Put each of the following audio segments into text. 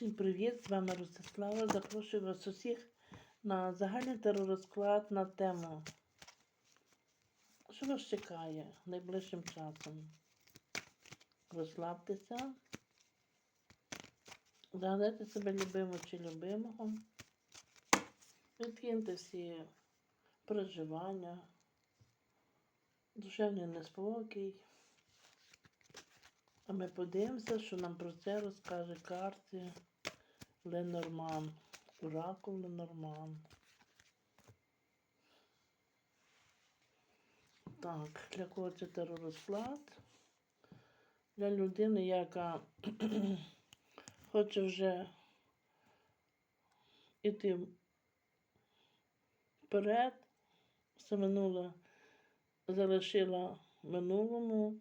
Усім привіт! З вами Ростислава. Запрошую вас усіх на загальний теророзклад на тему. Що вас чекає найближчим часом? Розслабтеся. Згадайте себе любимого чи любимого. Відкиньте всі переживання, душевний неспокій. А ми подивимося, що нам про це розкаже карти Ленорман. Оракул Ленорман. Так, для кого це теророзклад? Для людини, яка хоче вже йти вперед, все минуле залишила минулому.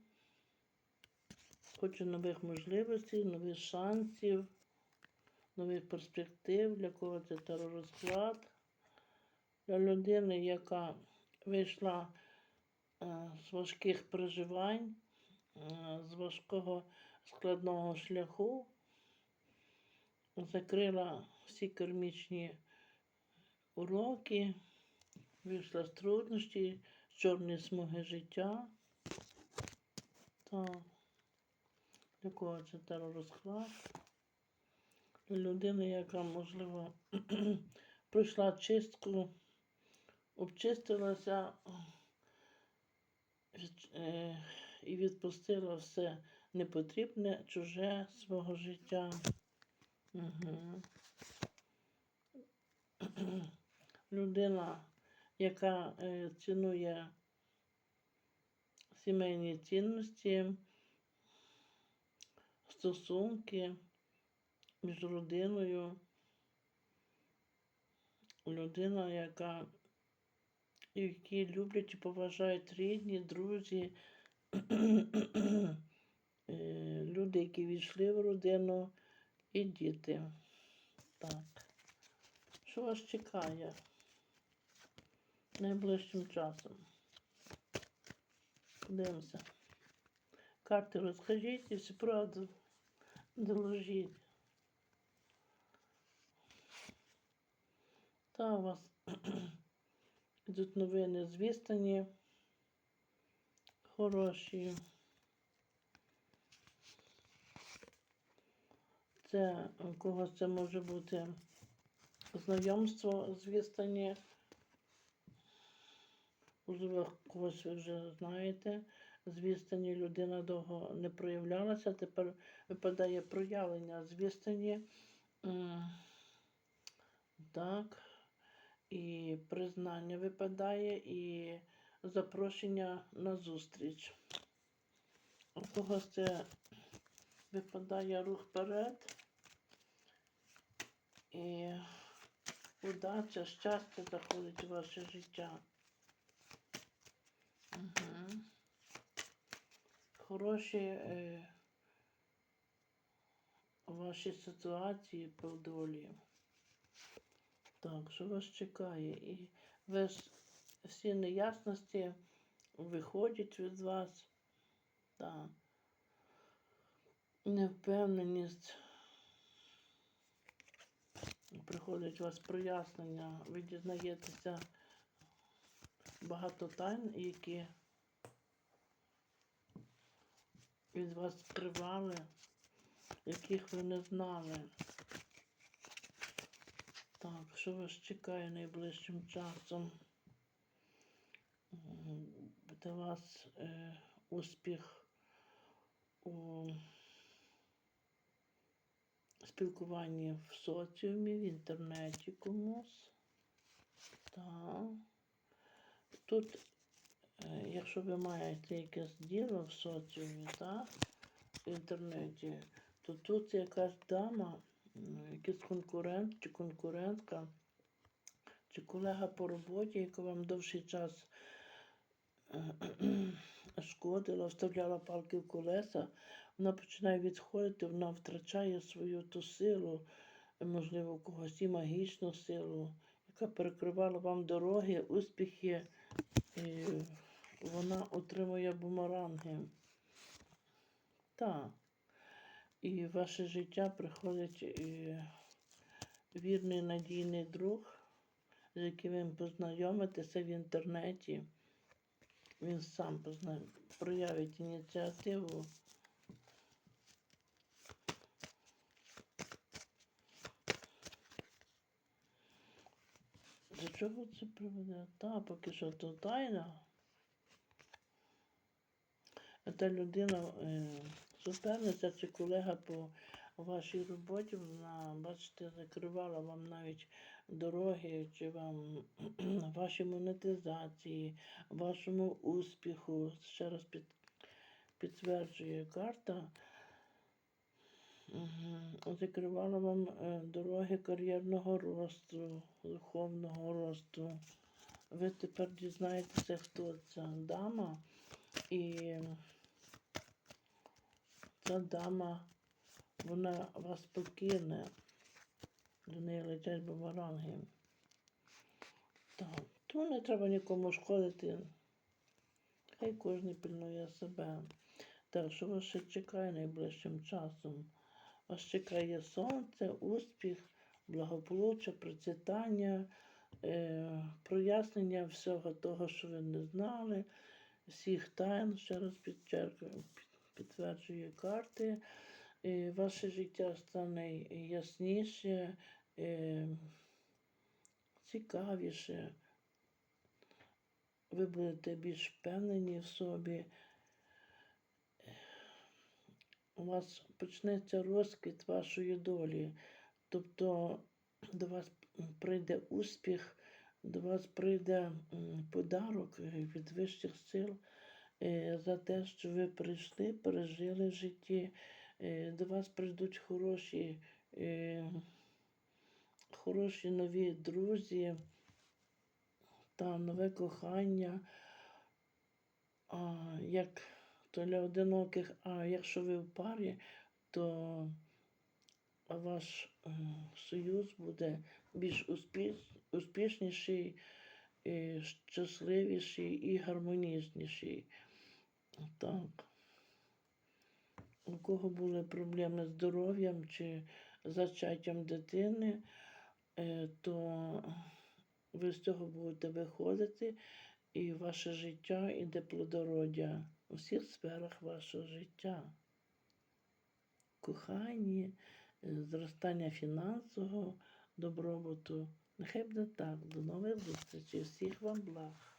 Хочу нових можливостей, нових шансів, нових перспектив, для кого це теророзклад. Для людини, яка вийшла е, з важких переживань, е, з важкого складного шляху, закрила всі кармічні уроки, вийшла з труднощі, з чорної смуги життя. Так. Для кого це теророзклад? Людини, яка, можливо, пройшла чистку, обчистилася е, і відпустила все непотрібне, чуже свого життя. Угу. Людина, яка е, цінує сімейні цінності стосунки між родиною. Людина, яка які люблять і поважають рідні, друзі, е, люди, які війшли в родину, і діти. Так. Що вас чекає найближчим часом? Подивимося. Карти розкажіть і всю правду доложіть. Та у вас йдуть новини з відстані хороші. Це у когось це може бути знайомство з відстані. Можливо, когось ви вже знаєте. З людина довго не проявлялася, тепер випадає проявлення з. Так. І признання випадає, і запрошення на зустріч. У когось це випадає рух вперед. І удача, щастя заходить у ваше життя. Угу. Хороші е, ваші ситуації по долі. Так, що вас чекає? І весь всі неясності виходять від вас. Так. Невпевненість. Приходить у вас прояснення, ви дізнаєтеся багато тайн, які від вас скривали, яких ви не знали. Так, що вас чекає найближчим часом? Для вас е, успіх у спілкуванні в соціумі, в інтернеті комусь. Так. Тут, е, якщо ви маєте якесь діло в соціумі, так, в інтернеті, то тут якась дама якийсь конкурент чи конкурентка, чи колега по роботі, яка вам довший час шкодила, вставляла палки в колеса, вона починає відходити, вона втрачає свою ту силу, можливо, когось і магічну силу, яка перекривала вам дороги, успіхи, і вона отримує бумеранги. Так. І в ваше життя приходить е, вірний надійний друг, з яким ви познайомитеся в інтернеті. Він сам позна... проявить ініціативу. До чого це приведе? Та, поки що то тайна. Та людина, е, суперниця чи колега по вашій роботі, вона, бачите, закривала вам навіть дороги, чи вам вашій монетизації, вашому успіху. Ще раз під, підтверджує карта. Закривала вам е, дороги кар'єрного росту, духовного росту. Ви тепер дізнаєтеся, хто ця дама. І дама, вона вас покине. До неї летять бумеранги. Так, не треба нікому шкодити. Хай кожен пильнує себе. Так, що вас ще чекає найближчим часом? Вас чекає сонце, успіх, благополуччя, процвітання, е, прояснення всього того, що ви не знали, всіх тайн, ще раз підчеркую, під- підтверджує карти. Ваше життя стане ясніше, е, цікавіше. Ви будете більш впевнені в собі. У вас почнеться розквіт вашої долі. Тобто до вас прийде успіх, до вас прийде подарок від вищих сил за те, що ви прийшли, пережили в житті. Е, До вас прийдуть хороші, е, хороші нові друзі та нове кохання. А, як то для одиноких, а якщо ви в парі, то ваш е, союз буде більш успіш, успішніший, е, щасливіший і гармонічніший. Так. У кого були проблеми з здоров'ям чи зачаттям дитини, е, то ви з цього будете виходити, і ваше життя іде плодородя у всіх сферах вашого життя. Коханні, е, зростання фінансового добробуту. Нехай буде так. До нових зустрічей. Всіх вам благ.